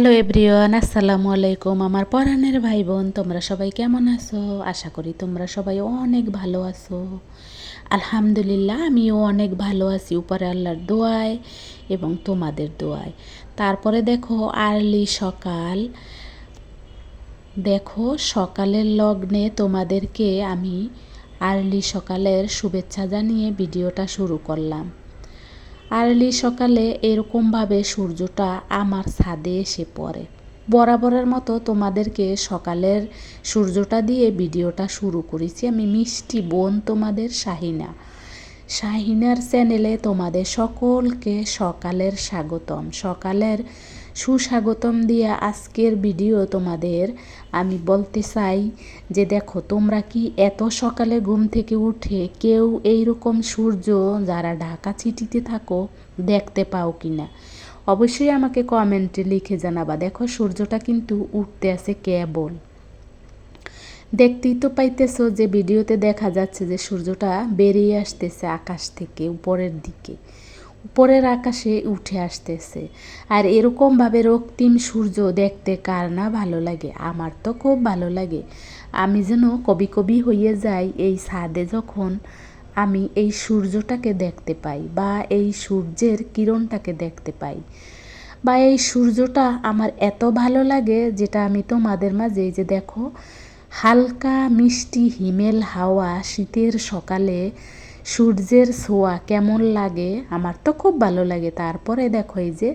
Hello everyone, আসসালামু আলাইকুম আমার পরাণের ভাই বোন তোমরা সবাই কেমন আছো? আশা করি তোমরা সবাই অনেক ভালো আছো। আলহামদুলিল্লাহ, আমিও অনেক ভালো আছি উপরে আল্লাহর দোয়ায় এবং তোমাদের দোয়ায়। তারপরে দেখো, আর্লি সকাল। দেখো, সকালের লগ্নে তোমাদেরকে আমি আর্লি সকালের শুভেচ্ছা জানিয়ে ভিডিওটা শুরু করলাম। আর্লি সকালে এরকমভাবে সূর্যটা আমার ছাদে এসে পড়ে। বরাবরের মতো তোমাদেরকে সকালের সূর্যটা দিয়ে ভিডিওটা শুরু করেছি। আমি মিষ্টি বোন তোমাদের শাহিনা। শাহিনার চ্যানেলে তোমাদের সকলকে সকালের স্বাগতম। সকালের সুস্বাগতম দিয়ে আজকের ভিডিও তোমাদের। আমি বলতে চাই যে দেখো, তোমরা কি এত সকালে ঘুম থেকে উঠে কেউ এইরকম সূর্য যারা ঢাকা চিটিতে থাকো দেখতে পাও কি না অবশ্যই আমাকে কমেন্টে লিখে জানাবা। দেখো, সূর্যটা কিন্তু উঠতে আছে কেবল। দেখতেই তো পাইতেছো যে ভিডিওতে দেখা যাচ্ছে যে সূর্যটা বেরিয়ে আসতেছে আকাশ থেকে, উপরের দিকে। উপরের আকাশে উঠে আসতেছে। আর এরকমভাবে রক্তিম সূর্য দেখতে কার না ভালো লাগে? আমার তো খুব ভালো লাগে। আমি যেন কবি কবি হয়ে যাই, এই ছাদে যখন আমি এই সূর্যটাকে দেখতে পাই বা এই সূর্যের কিরণটাকে দেখতে পাই। বা এই সূর্যটা আমার এত ভালো লাগে যেটা আমি তোমাদের মাঝে যে দেখো, হালকা মিষ্টি হিমেল হাওয়া শীতের সকালে সূর্যের ছোঁয়া কেমন লাগে? আমার তো খুব ভালো লাগে। তারপরে দেখো এই যে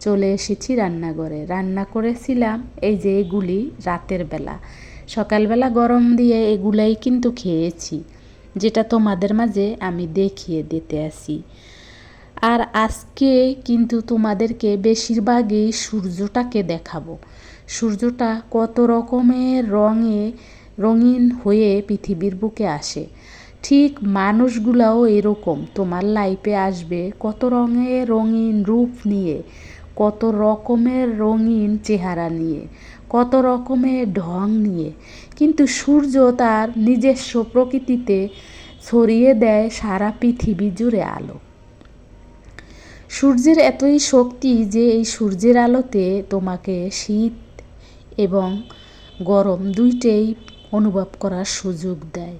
চলে এসেছি রান্নাঘরে। রান্না করেছিলাম এই যে এগুলি রাতের বেলা। সকালবেলা গরম দিয়ে এগুলাই কিন্তু খেয়েছি, যেটা তোমাদের মাঝে আমি দেখিয়ে দিতে আসি। আর আজকে কিন্তু তোমাদেরকে বেশিরভাগই সূর্যটাকে দেখাবো। সূর্যটা কত রকমের রঙে, রঙিন হয়ে পৃথিবীর বুকে আসে। ঠিক মানুষগুলাও এরকম। তোমার লাইফে আসবে কত রঙের রঙিন রূপ নিয়ে, কত রকমের রঙিন চেহারা নিয়ে, কত রকমের ঢং নিয়ে। কিন্তু সূর্য তার নিজস্ব প্রকৃতিতে ছড়িয়ে দেয় সারা পৃথিবী জুড়ে আলো। সূর্যের এতই শক্তি যে এই সূর্যের আলোতে তোমাকে শীত এবং গরম দুইটাই অনুভব করার সুযোগ দেয়।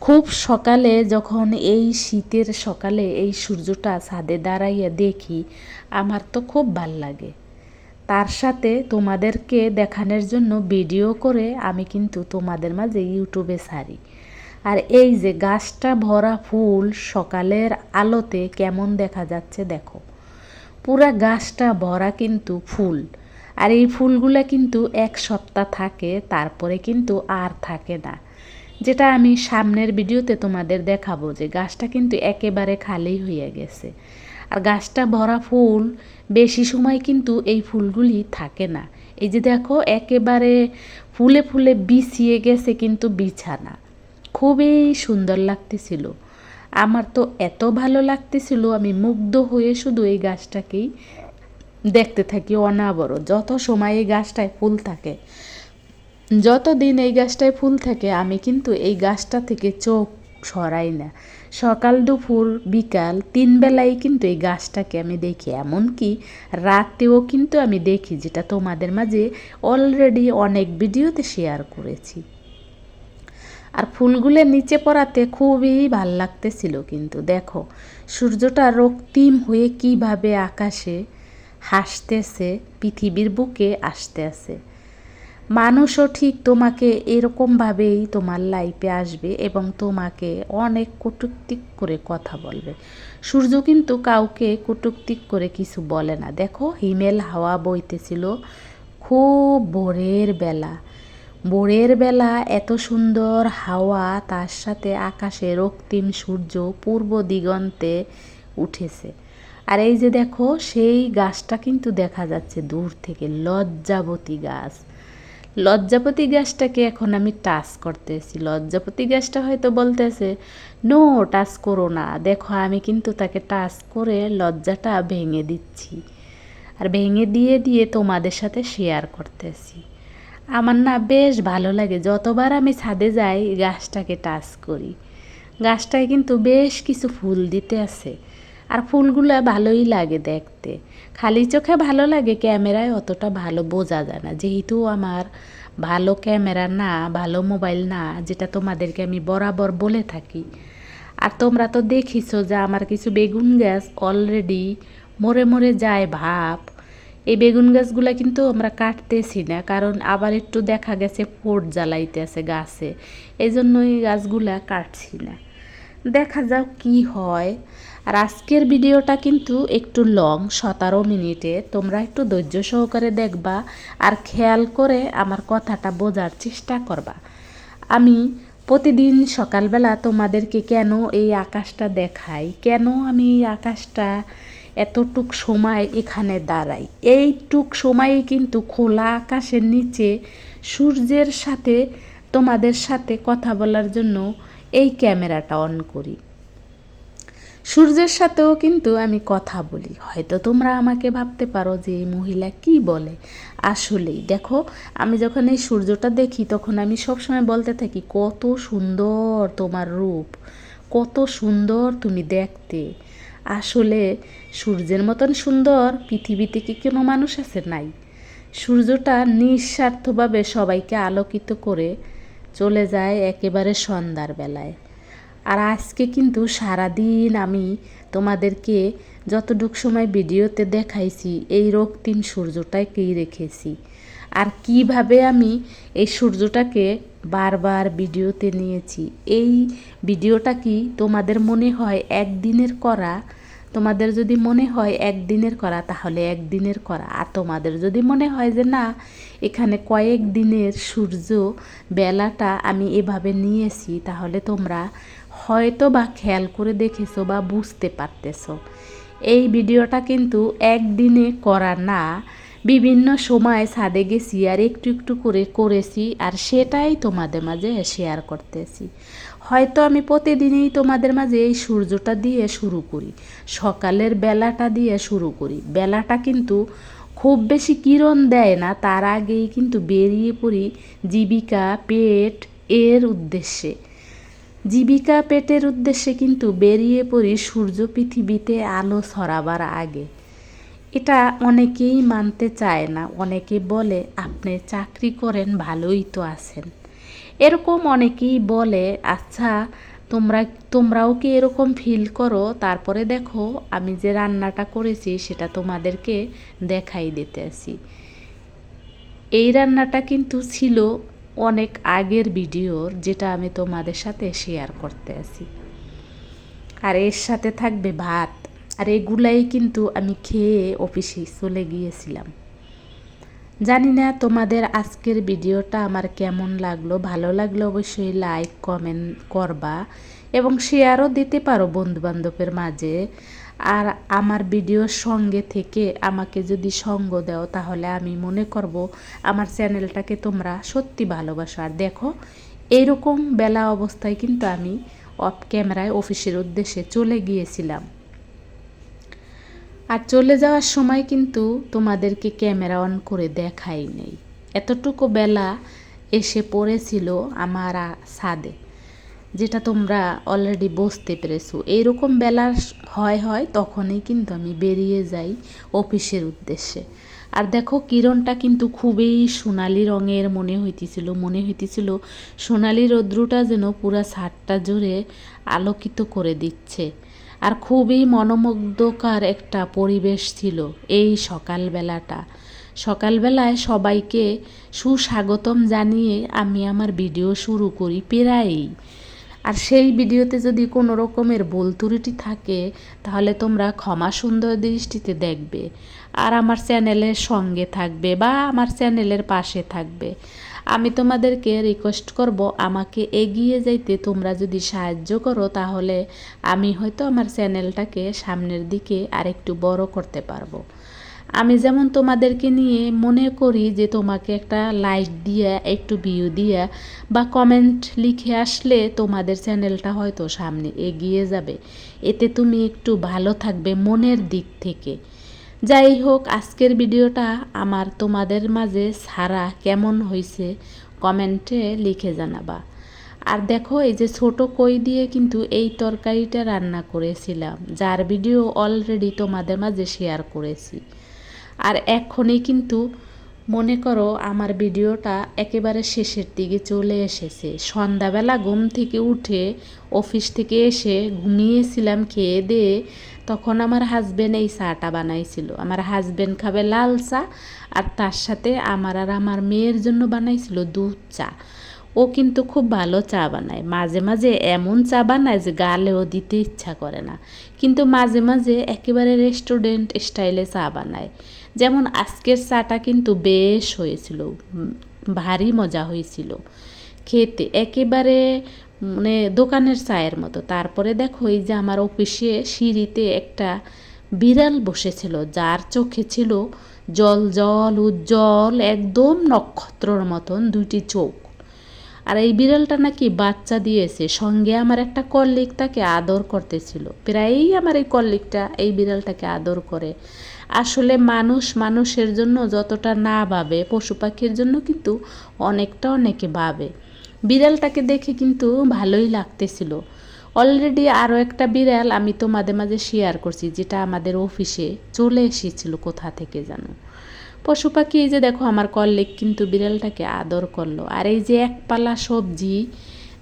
খুব সকালে যখন এই শীতের সকালে এই সূর্যটা ছাদে দাঁড়াইয়া দেখি, আমার তো খুব ভালো লাগে। তার সাথে তোমাদেরকে দেখানোর জন্য ভিডিও করে আমি কিন্তু তোমাদের মাঝে ইউটিউবে ছাড়ি। আর এই যে গাছটা ভরা ফুল সকালের আলোতে কেমন দেখা যাচ্ছে দেখো। পুরা গাছটা ভরা কিন্তু ফুল। আর এই ফুলগুলো কিন্তু এক সপ্তাহ থাকে, তারপরে কিন্তু আর থাকে না। যেটা আমি সামনের ভিডিওতে তোমাদের দেখাবো যে গাছটা কিন্তু একেবারে খালি হয়ে গেছে। আর গাছটা ভরা ফুল, বেশি সময় কিন্তু এই ফুলগুলি থাকে না। এই যে দেখো, একেবারে ফুলে ফুলে বিছিয়ে গেছে কিন্তু বিছানা। খুবই সুন্দর লাগতেছিল। আমার তো এত ভালো লাগতেছিল, আমি মুগ্ধ হয়ে শুধু এই গাছটাকেই দেখতে থাকি অনাবর যত সময় এই গাছটায় ফুল থাকে যতদিন এই গাছটায় ফুল থাকে, আমি কিন্তু এই গাছটা থেকে চোখ সরাই না। সকাল দুপুর, বিকাল তিন বেলায় কিন্তু এই গাছটাকে আমি দেখি। এমনকি রাতেও কিন্তু আমি দেখি, যেটা তোমাদের মাঝে অলরেডি অনেক ভিডিওতে শেয়ার করেছি। আর ফুলগুলো নিচে পড়াতে খুবই ভালো লাগতেছিল কিন্তু। দেখো, সূর্যটা রক্তিম হয়ে কীভাবে আকাশে হাসতেছে, পৃথিবীর বুকে আসতে আছে মানুষও ঠিক তোমাকে এরকমভাবেই তোমার লাইফে আসবে এবং তোমাকে অনেক কটুক্তিক করে কথা বলবে। সূর্য কিন্তু কাউকে কটুক্তিক করে কিছু বলে না। দেখো, হিমেল হাওয়া বইতেছিল খুব ভোরের বেলা। ভোরের বেলা এত সুন্দর হাওয়া, তার সাথে আকাশে রক্তিম সূর্য পূর্ব দিগন্তে উঠেছে। আর এই যে দেখো, সেই গাছটা কিন্তু দেখা যাচ্ছে দূর থেকে, লজ্জাবতী গাছ। লজ্জাপতি গ্যাসটাকে এখন আমি টাচ করতেছি। লজ্জাপতি গ্যাসটা হয়তো বলতেছে, নো, টাচ করো না। দেখো, আমি কিন্তু তাকে টাচ করে লজ্জাটা ভেঙে দিচ্ছি। আর ভেঙে দিয়ে দিয়ে তোমাদের সাথে শেয়ার করতেছি। আমার না বেশ ভালো লাগে। যতবার আমি ছাদে যাই গাছটাকে টাচ করি। গাছটায় কিন্তু বেশ কিছু ফুল দিতে আছে। আর ফুলগুলো ভালোই লাগে দেখতে। খালি চোখে ভালো লাগে, ক্যামেরায় অতটা ভালো বোঝা যায় না। যেহেতু আমার ভালো ক্যামেরা না, ভালো মোবাইল না, যেটা তোমাদেরকে আমি বরাবর বলে থাকি। আর তোমরা তো দেখিছো যে আমার কিছু বেগুন গাছ অলরেডি মরে মরে যায় ভাব। এই বেগুন গাছগুলো কিন্তু আমরা কাটতেছি না, কারণ আবার একটু দেখা গেছে পোট জ্বালাইতেছে গাছে। এই জন্য এই গাছগুলা কাটছি না। দেখা যাক কি হয়। আর আজকের ভিডিওটা কিন্তু একটু লং সতেরো মিনিটে। তোমরা একটু ধৈর্য সহকারে দেখবা আর খেয়াল করে আমার কথাটা বোঝার চেষ্টা করবা। আমি প্রতিদিন সকালবেলা তোমাদেরকে কেন এই আকাশটা দেখাই? কেন আমি এই আকাশটা এতটুক সময় এখানে দাঁড়াই? এইটুক সময়ে কিন্তু খোলা আকাশের নিচে সূর্যের সাথে তোমাদের সাথে কথা বলার জন্য এই ক্যামেরাটা অন করি। সূর্যের সাথেও কিন্তু আমি কথা বলি। হয়তো তোমরা আমাকে ভাবতে পারো যে এই মহিলা কি বলে। আসলেই দেখো, আমি যখন এই সূর্যটা দেখি, তখন আমি সবসময় বলতে থাকি, কত সুন্দর তোমার রূপ। কত সুন্দর তুমি দেখতে। আসলে সূর্যের মতন সুন্দর পৃথিবীতে কি কোনো মানুষ আছে? নাই। সূর্যটা নিঃস্বার্থভাবে সবাইকে আলোকিত করে চলে যায় একেবারে সন্ধ্যার বেলায়। আর আজকে কিন্তু সারাদিন আমি তোমাদেরকে যতটুক সময় ভিডিওতে দেখাইছি, এই রক্তিম সূর্যটাকেই রেখেছি। আর কীভাবে আমি এই সূর্যটাকে বারবার ভিডিওতে নিয়েছি, এই ভিডিওটা কি তোমাদের মনে হয় একদিনের করা তোমাদের যদি মনে হয় একদিনের করা, তাহলে একদিনের করা। আর তোমাদের যদি মনে হয় যে না, এখানে কয়েক দিনের সূর্য বেলাটা আমি এভাবে নিয়েছি, তাহলে তোমরা হয়তো বা খেয়াল করে দেখেছ বা বুঝতে পারতেছো। এই ভিডিওটা কিন্তু একদিনে করা না বিভিন্ন সময় ছাদে গেছি আর একটু একটু করে করেছি আর সেটাই তোমাদের মাঝে শেয়ার করতেছি। হয়তো আমি প্রতিদিনই তোমাদের মাঝে এই সূর্যটা দিয়ে শুরু করি, সকালের বেলাটা দিয়ে শুরু করি। বেলাটা কিন্তু খুব বেশি কিরণ দেয় না, তার আগেই কিন্তু বেরিয়ে পড়ি জীবিকা, পেট এর উদ্দেশ্যে। জীবিকা, পেটের উদ্দেশ্যে কিন্তু বেরিয়ে পড়ি সূর্য পৃথিবীতে আলো ছড়াবার আগে। এটা অনেকেই মানতে চায় না, অনেকে বলে, আপনি চাকরি করেন, ভালোই তো আছেন। এরকম অনেকেই বলে আচ্ছা তোমরা, তোমরাও কি এরকম ফিল করো? তারপরে দেখো, আমি যে রান্নাটা করেছি, সেটা তোমাদেরকে দেখাই দিতে আসি এই রান্নাটা কিন্তু ছিল অনেক আগের ভিডিওর যেটা আমি তোমাদের সাথে শেয়ার করতে আসি আর এর সাথে থাকবে ভাত। আর এগুলাই কিন্তু আমি খেয়ে অফিসে চলে গিয়েছিলাম। জানি না তোমাদের আজকের ভিডিওটা আমার কেমন লাগল, ভালো লাগল অবশ্যই লাইক কমেন্ট করবা এবং শেয়ারও দিতে পারো বন্ধুবান্ধবের মাঝে। আর আমার ভিডিওর সঙ্গে থেকে আমাকে যদি সঙ্গ দাও তাহলে আমি মনে করব আমার চ্যানেলটাকে তোমরা সত্যি ভালোবাসো। আর দেখো এইরকম বেলা অবস্থায় কিন্তু আমি অফ ক্যামেরায় অফিসের উদ্দেশ্যে চলে গিয়েছিলাম। আর চলে যাওয়ার সময় কিন্তু তোমাদেরকে ক্যামেরা অন করে দেখাই নেই। এতটুকু বেলা এসে পড়েছিল আমার ছাদে, যেটা তোমরা অলরেডি বসতে পেরেছ। এইরকম বেলা হয় হয় তখনই কিন্তু আমি বেরিয়ে যাই অফিসের উদ্দেশ্যে। আর দেখো কিরণটা কিন্তু খুবই সোনালি রঙের মনে হইতেছিল মনে হইতেছিল সোনালি রৌদ্রটা যেন পুরা ছাদটা জুড়ে আলোকিত করে দিচ্ছে। আর খুবই মনোমুগ্ধকর একটা পরিবেশ ছিল এই সকালবেলাটা। সকালবেলায় সবাইকে সুস্বাগতম জানিয়ে আমি আমার ভিডিও শুরু করি প্রায়ই। আর সেই ভিডিওতে যদি কোনো রকমের ভুল ত্রুটি থাকে, তাহলে তোমরা ক্ষমা সুন্দর দৃষ্টিতে দেখবে। আর আমার চ্যানেলের সঙ্গে থাকবে বা আমার চ্যানেলের পাশে থাকবে। আমি তোমাদেরকে রিকোয়েস্ট করব, আমাকে এগিয়ে যাইতে তোমরা যদি সাহায্য করো, তাহলে আমি হয়তো আমার চ্যানেলটাকে সামনের দিকে আরেকটু বড় করতে পারব। আমি যেমন তোমাদেরকে নিয়ে মনে করি যে তোমাকে একটা লাইক দিয়ে, একটু ভিউ দিয়ে বা কমেন্ট লিখে আসলে তোমাদের চ্যানেলটা হয়তো সামনে এগিয়ে যাবে। এতে তুমি একটু ভালো থাকবে মনের দিক থেকে। যাই হোক আজকের ভিডিওটা আমার তোমাদের মাঝে সারা কেমন হয়েছে কমেন্টে লিখে জানাবা। আর দেখো, এই যে ছোট কই দিয়ে কিন্তু এই তরকারিটা রান্না করেছিলাম, যার ভিডিও অলরেডি তোমাদের মাঝে শেয়ার করেছি। আর এখনই কিন্তু মনে করো আমার ভিডিওটা একেবারে শেষের দিকে চলে এসেছে। সন্ধ্যাবেলা ঘুম থেকে উঠে, অফিস থেকে এসে ঘুমিয়েছিলাম, খেয়ে দিয়ে তখন আমার হাজবেন্ড এই চাটা বানাইছিল। আমার হাজবেন্ড খাবে লাল চা আর তার সাথে আমার আর আমার মেয়ের জন্য বানাইছিল দুধ চা। ও কিন্তু খুব ভালো চা বানায়। মাঝে মাঝে এমন চা বানায় যে গালেও দিতে ইচ্ছা করে না। কিন্তু মাঝে মাঝে একেবারে রেস্টুরেন্ট স্টাইলে চা বানায়। যেমন আজকের চাটা কিন্তু বেশ হয়েছিল ভারী মজা হয়েছিল। খেতে একেবারে মানে দোকানের চায়ের মতো। তারপরে দেখো এই যে আমার অফিসে সিঁড়িতে একটা বিড়াল বসেছিল, যার চোখে ছিল জল জল, উজ্জ্বল, একদম নক্ষত্রর মতন দুইটি চোখ। আর এই বিড়ালটা নাকি বাচ্চা দিয়েছে, সঙ্গে আমার একটা কল্লিক তাকে আদর করতেছিল। প্রায়ই আমার এই কল্লিকটা এই বিড়ালটাকে আদর করে। আসলে মানুষ মানুষের জন্য যতটা না ভাবে, পশু পাখির জন্য কিন্তু অনেকটা অনেকে ভাবে। বিড়ালটাকে দেখে কিন্তু ভালোই লাগতেছিল। অলরেডি আরও একটা বিড়াল আমি তো মাঝে মাঝে শেয়ার করছি, যেটা আমাদের অফিসে চলে এসেছিল কোথা থেকে জানো? পশু পাখি, এই যে দেখো আমার কল্লেক কিন্তু বিড়ালটাকে আদর করল। আর এই যে একপালা সবজি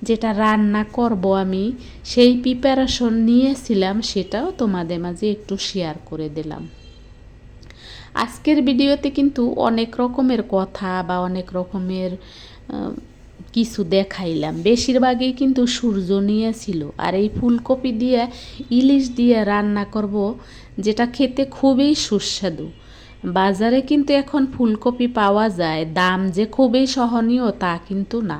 যেটা রান্না করব আমি, সেই প্রিপারেশন নিয়েছিলাম, সেটাও তোমাদের মাঝে একটু শেয়ার করে দিলাম। আজকের ভিডিওতে কিন্তু অনেক রকমের কথা বা অনেক রকমের কিছু দেখাইলাম। বেশিরভাগই কিন্তু সূর্য নিয়ে ছিল। আর এই ফুলকপি দিয়ে, ইলিশ দিয়ে রান্না করব, যেটা খেতে খুবই সুস্বাদু। বাজারে কিন্তু এখন ফুলকপি পাওয়া যায়। দাম যে খুবই সহনীয় তা কিন্তু না।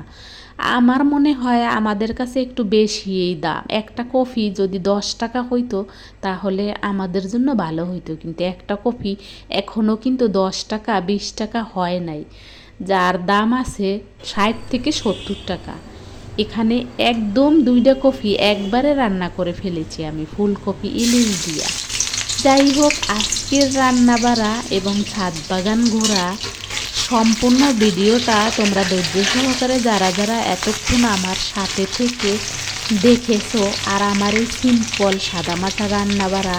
আমার মনে হয় আমাদের কাছে একটু বেশি এই দাম। একটা কফি যদি দশ টাকা হইতো, তাহলে আমাদের জন্য ভালো হইতো। কিন্তু একটা কফি এখনও কিন্তু দশ টাকা, বিশ টাকা হয় নাই। যার দাম আছে ষাট থেকে সত্তর টাকা। এখানে একদম দুইটা কফি একবারে রান্না করে ফেলেছি আমি, ফুলকপি, ইলিশ দিয়া। যাই হোক, আজকের রান্না বাড়া এবং ছাদ বাগান ঘোরা সম্পূর্ণ ভিডিওটা তোমরা ধৈর্য সহকারে যারা যারা এতক্ষণ আমার সাথে থেকে দেখেছ আর আমার এই সিম্পল সাদামাটা রান্না বাড়া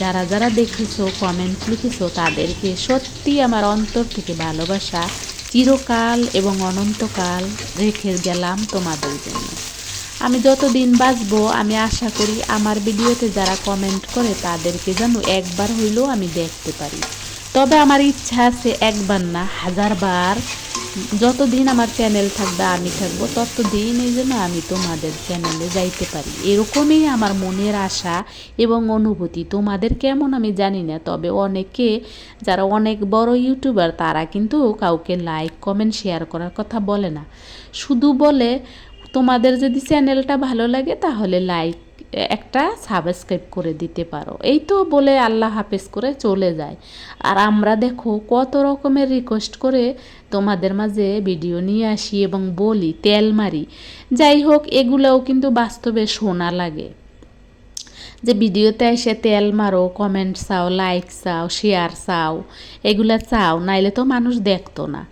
যারা যারা দেখেছ কমেন্ট লিখেছো, তাদেরকে সত্যি আমার অন্তর থেকে ভালোবাসা চিরকাল এবং অনন্তকাল রেখে গেলাম তোমাদের জন্য। আমি যতদিন বাঁচবো, আমি আশা করি আমার ভিডিওতে যারা কমেন্ট করে তাদেরকে যেন একবার হইলেও আমি দেখতে পারি। তবে আমার ইচ্ছা আছে একবার না, হাজারবার। যতদিন আমার চ্যানেল থাকবে, আমি থাকব, ততদিন এই জন্য আমি তোমাদের চ্যানেলে যাইতে পারি। এরকমই আমার মনের আশা এবং অনুভূতি। তোমাদের কেমন আমি জানি না, তবে অনেকে, যারা অনেক বড় ইউটিউবার তারা কিন্তু কাউকে লাইক কমেন্ট শেয়ার করার কথা বলে না। শুধু বলে, তোমাদের যদি চ্যানেলটা ভালো লাগে, তাহলে লাইক একটা সাবস্ক্রাইব করে দিতে পারো। এই তো বলে আল্লাহ হাফেজ করে চলে যায়। আর আমরা দেখো কত রকমের রিকোয়েস্ট করে তোমাদের মাঝে ভিডিও নিয়ে আসি এবং বলি, তেল মারি। যাই হোক, এগুলোও কিন্তু বাস্তবে শোনা লাগে। যে ভিডিওতে এসে তেল মারো কমেন্ট চাও লাইক চাও শেয়ার চাও, এগুলা চাও, নাইলে তো মানুষ দেখতো না।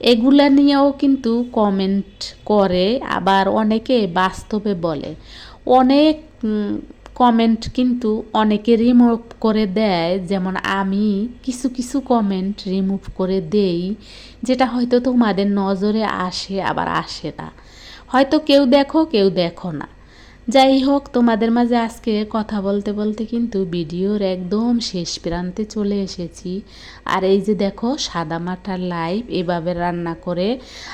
এগুলা নিয়েও কিন্তু কমেন্ট করে, আবার অনেকে বাস্তবে বলে। অনেক কমেন্ট কিন্তু অনেকে রিমুভ করে দেয়। যেমন আমি কিছু কিছু কমেন্ট রিমুভ করে দেই, যেটা হয়তো তোমাদের নজরে আসে, আবার আসে না। হয়তো কেউ দেখো কেউ দেখো না। যাই হোক তোমাদের মাঝে আজকে কথা বলতে বলতে কিন্তু ভিডিওর একদম শেষ প্রান্তে চলে এসেছি। আর এই যে দেখো, সাদা মাঠার লাইভ এভাবে রান্না করে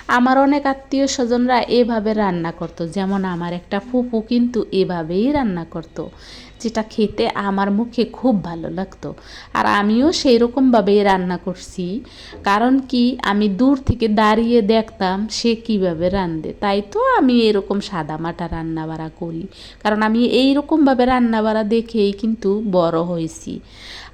আমার অনেক আত্মীয় স্বজনরা এভাবে রান্না করতো। যেমন আমার একটা ফুপু কিন্তু এভাবেই রান্না করতো। যেটা খেতে আমার মুখে খুব ভালো লাগতো। আর আমিও সেই রকমভাবেই রান্না করছি। কারণ কি, আমি দূর থেকে দাঁড়িয়ে দেখতাম সে কীভাবে রান্ধে তাই তো আমি এরকম সাদা মাটা রান্না বাড়া করি। কারণ আমি এই রকমভাবে রান্না বাড়া দেখেই কিন্তু বড় হয়েছি।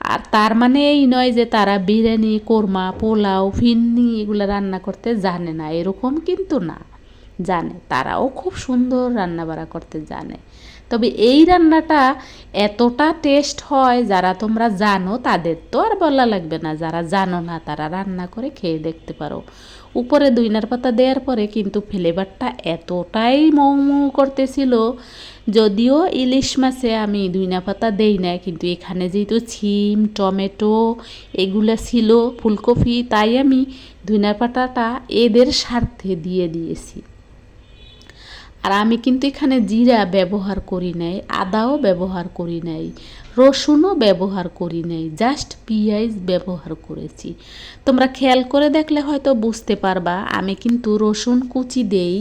আর তার মানে এই নয় যে তারা বিরিয়ানি, কোরমা, পোলাও ফিন্নি এগুলো রান্না করতে জানে না। এরকম কিন্তু না। জানে। তারাও খুব সুন্দর রান্না বাড়া করতে জানে। তবে এই রান্নাটা এতটা টেস্ট হয় যারা তোমরা জানো, তাদের তো আর বলা লাগবে না। যারা জানো না, তারা রান্না করে খেয়ে দেখতে পারো। উপরে দুইনার পাতা দেওয়ার পরে কিন্তু ফ্লেভারটা এতটাই মৌ করতেছিল যদিও ইলিশ মাছে আমি দুইনা পাতা দেই না কিন্তু এখানে যেহেতু ছিম টমেটো এগুলো ছিল ফুলকপি তাই আমি ধনিয়া পাতাটা এদের স্বার্থে দিয়ে দিয়েছি আর আমি কিন্তু এখানে জিরা ব্যবহার করি নাই, আদাও ব্যবহার করি নাই, রসুনও ব্যবহার করি নাই, জাস্ট পিঁয়াজ ব্যবহার করেছি। তোমরা খেয়াল করে দেখলে হয়তো বুঝতে পারবা, আমি কিন্তু রসুন কুচি দেই,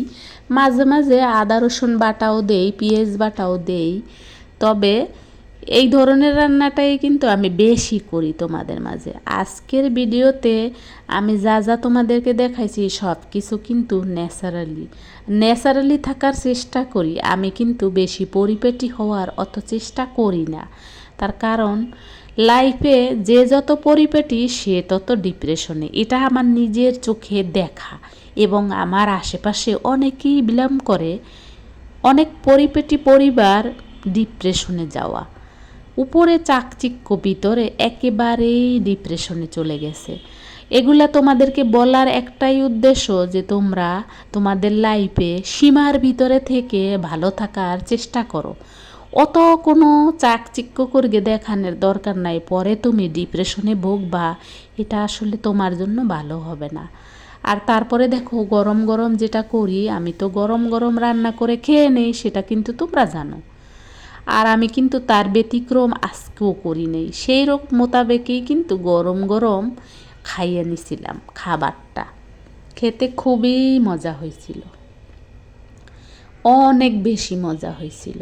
মাঝে মাঝে আদা রসুন বাটাও দেই, পিঁয়াজ বাটাও দেই। তবে এই ধরনের রান্নাটাই কিন্তু আমি বেশি করি তোমাদের মাঝে। আজকের ভিডিওতে আমি যা যা তোমাদেরকে দেখাইছি সব কিছু কিন্তু ন্যাচারালি। ন্যাচারালি থাকার চেষ্টা করি, আমি কিন্তু বেশি পরিপেটি হওয়ার অত চেষ্টা করি না। তার কারণ লাইফে যে যত পরিপেটি, সে তত ডিপ্রেশনে এটা আমার নিজের চোখে দেখা এবং আমার আশেপাশে অনেকেই বিলম্ব করে অনেক পরিপেটি পরিবার ডিপ্রেশনে যাওয়া। উপরে চাকচিক্য ভিতরে একেবারেই ডিপ্রেশনে চলে গেছে। এগুলা তোমাদেরকে বলার একটাই উদ্দেশ্য যে তোমরা তোমাদের লাইফে সীমার ভিতরে থেকে ভালো থাকার চেষ্টা করো। অত কোনো চাকচিক্য করগে দেখানোর দরকার নাই, পরে তুমি ডিপ্রেশনে ভোগবা, এটা আসলে তোমার জন্য ভালো হবে না। আর তারপরে দেখো, গরম গরম যেটা করি, আমি তো গরম গরম রান্না করে খেয়ে নেই, সেটা কিন্তু তোমরা জানো। আর আমি কিন্তু তার ব্যতিক্রম আজকেও করি নেই। সেই রকম মোতাবেকেই কিন্তু গরম গরম খাইয়ে নিছিলাম খাবারটা। খেতে খুবই মজা হয়েছিল। অনেক বেশি মজা হয়েছিল।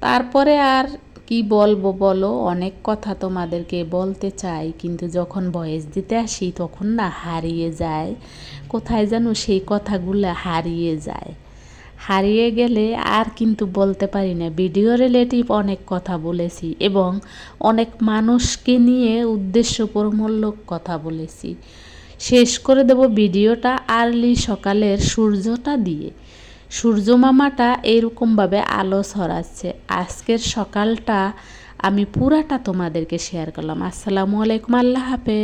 তারপরে আর কি বলব বলো, অনেক কথা তোমাদেরকে বলতে চাই, কিন্তু যখন বয়স দিতে আসি তখন না হারিয়ে যায়। কোথায় যেন সেই কথাগুলো হারিয়ে যায়। হারিয়ে গেলে আর কিন্তু বলতে পারি না। ভিডিও রিলেটিভ অনেক কথা বলেছি এবং অনেক মানুষকে নিয়ে উদ্দেশ্যপরমূলক কথা বলেছি। শেষ করে দেব ভিডিওটা আর্লি সকালের সূর্যটা দিয়ে। সূর্য মামাটা এরকমভাবে আলো ছড়াচ্ছে। আজকের সকালটা আমি পুরাটা তোমাদেরকে শেয়ার করলাম। আসসালামু আলাইকুম, আল্লাহ হাফেজ।